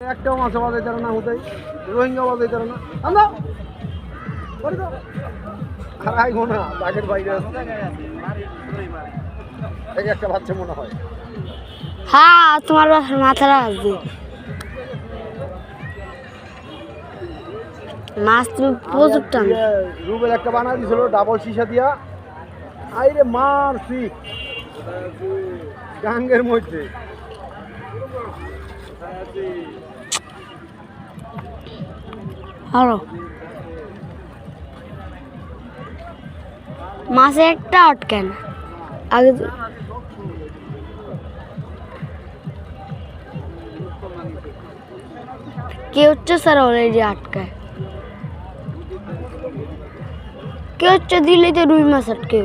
একটাও মাছে বাজাইতে না হুদাই রোহিঙ্গা বাজাইতে না। আমরা আর না বাগের বাইরে আছে। এই একটা বাচ্চা মনে হয়। হ্যাঁ তোমার মাথাটা মাছ তুমি প্রচুর টান রুবেল একটা বানা দিছিল ডাবল সীসা দিয়া। আইরে মারছি। গাঙ্গের মধ্যে। হলো মাছে একটা আটকে না। আগে তো- কে হচ্ছে স্যার অলরেডি আটকায়? কে হচ্ছে দিলে তো রুই মাছ আটকে?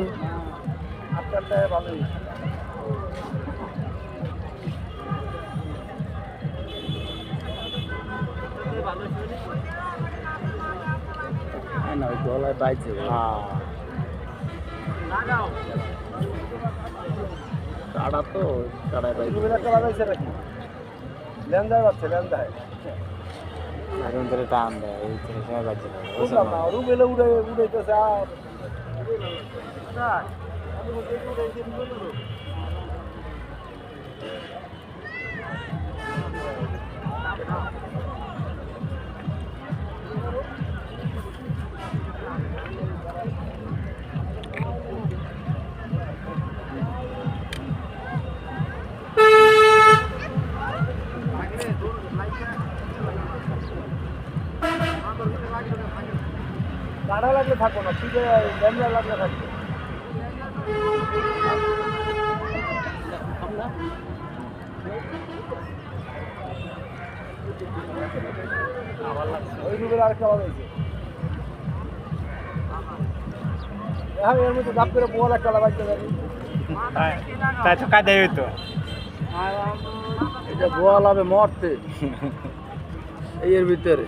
বাইছে কাটা তো কাটায় বাইছে একটা বাজাইছে নাকি লেন্দায় বাচ্চা লেন্দায় এখন ধরে টান দেয় এই সময় বাইছে না। রুবেলে উড়ে উড়াইতেছে আর। থাকো না ঠিক লেন্দা লাগলে থাকবে। ওই হ্যাঁ এর মধ্যে দাপ করে বল একটা লাগাইতে পারি তাই তো কাদাই হইতো। এটা বোয়াল হবে মরতে। এর ভিতরে।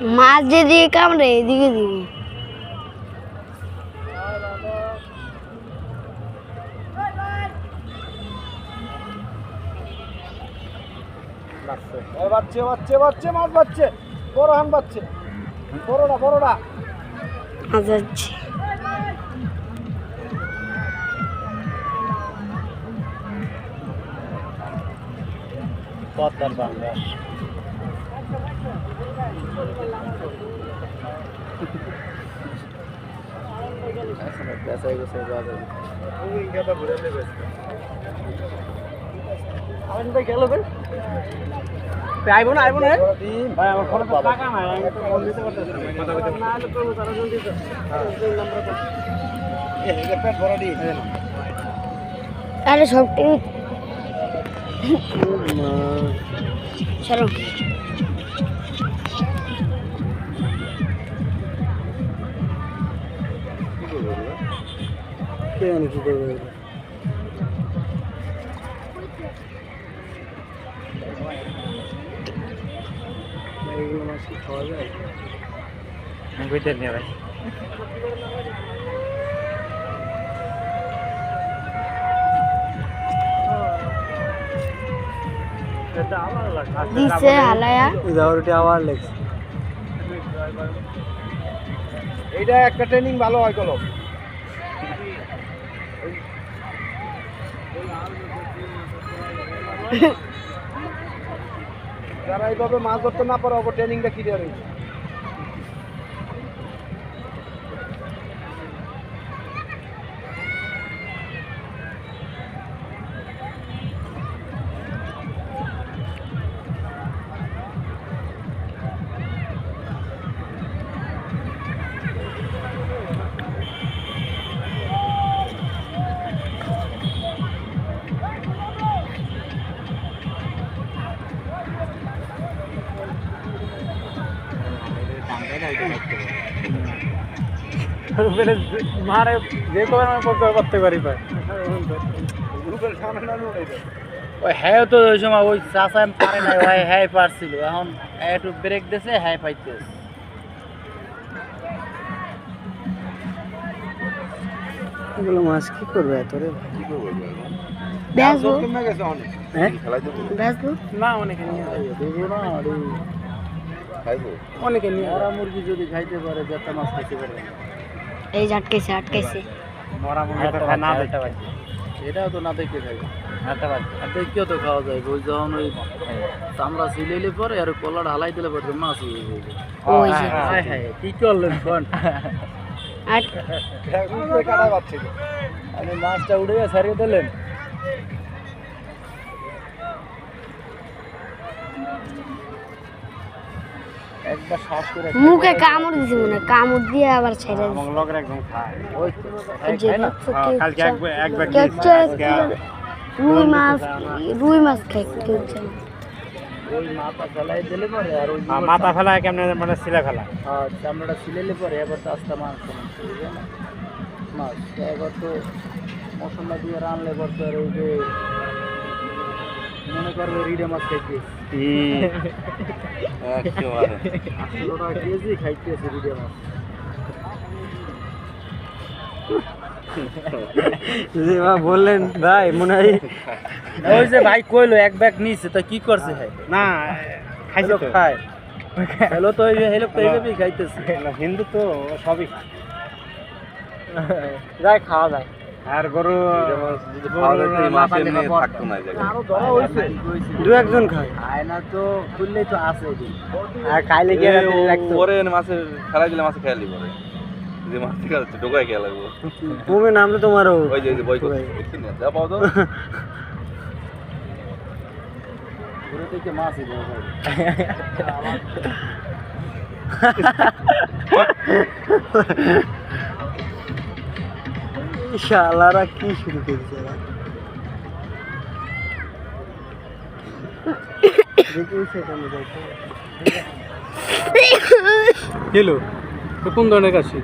মাছ যেদিকে কামড়ে এদিকে দিবি? বাচ্চে বাচ্চে বাচ্চে মাছ বাচ্চে। বড় হান বাচ্চে। বড়টা বড়টা মাছ যাচ্ছে পদ্মার বাংলা। আইব না আইব না ভাই আমার ফোন টাকা নাই আমি তো ফোন দিতে পারতেছি না না তারা পেট ভরা দি আরে সব টিভি চলো কে জানি কি করবে এইগুলো মাছ কি খাওয়া যায়? বুঝতে ভাই। দিছে হালায়া। লেগছে। এইটা একটা ট্রেনিং ভালো হয় কলম। যারা এইভাবে মাছ ধরতে না পারে ওকে ট্রেনিংটা ক্লিয়ার হয়েছে মারে যে কোনো করতে করতে পারি যায় ওই হ্যাঁ তো ওই সময় ওই চাষা পারে না ওই হ্যাঁ পারছিল। এখন একটু ব্রেক দিয়েছে হ্যাঁ পাইতে এগুলো মাছ কি করবে এত রে? অনেক। হ্যাঁ? না অনেকে না আর। ওই অনেকে নিয়ে ওরা মুরগি যদি খাইতে পারে যেটা মাছ খাইতে পারে। এই যে আটকাইছে আটকাইছে। মরা মুরগি তো না দেখতে পাই এটাও তো না দেখতে খাই আর দেখতেও তো খাওয়া যায় ওই যখন ওই চামড়া সিলাইলে পরে আর কলার হালাই দিলে পরে মাছ হয়ে যাবে। হায় হায় কি করলেন কোন? কাটা পাচ্ছিল আপনি মাছটা উড়ে সারিয়ে দিলেন। মুখে কামড় দিছি মনে কামড় দিয়ে আবার ছেড়ে দিছি। লগের একদম খায়। ওই তো ওই যে খায় না? কালকে একবার একবার কি হচ্ছে রুই মাছ রুই মাছ খাই ওই মাথা ফেলাই দিলে পরে আর ওই মাথা ফেলা কেমন মানে শিলা ফেলা আর চামড়াটা সিলেলে পরে এবার তো আস্তে মাছ মাছ এবার তো মশলা দিয়ে রানলে পর তো আর ওই যে মনে করবে রিডে মাছ খাইতে। আটশো টাকা কেজি খাইতেছে রিডে মাছ। বললেন ভাই মনে হয় ওই যে ভাই কইলো এক ব্যাগ নিছে তো কি করছে ভাই? না খাইছে তো। খায়। হ্যালো তো হেলো তো এইভাবেই খাইতেছে। হিন্দু তো সবই খায়। যাই খাওয়া যায়। আর গরু দু একজন খায়। আয় না তো খুললেই তো আছে আর খাইলে গিয়ে পরে মাছের খেলা দিলে মাছে খেয়ালি পরে যে মাছ ঠিক আছে ঢোকায় খেয়া লাগবো। তুমি নামলে তোমারও। ওই যে বই যা পাও তো। ঘুরে থেকে মাছই ধরা যায় শালারা কি শুরু করেছে হ্যালো কোন ধরনের কাশি?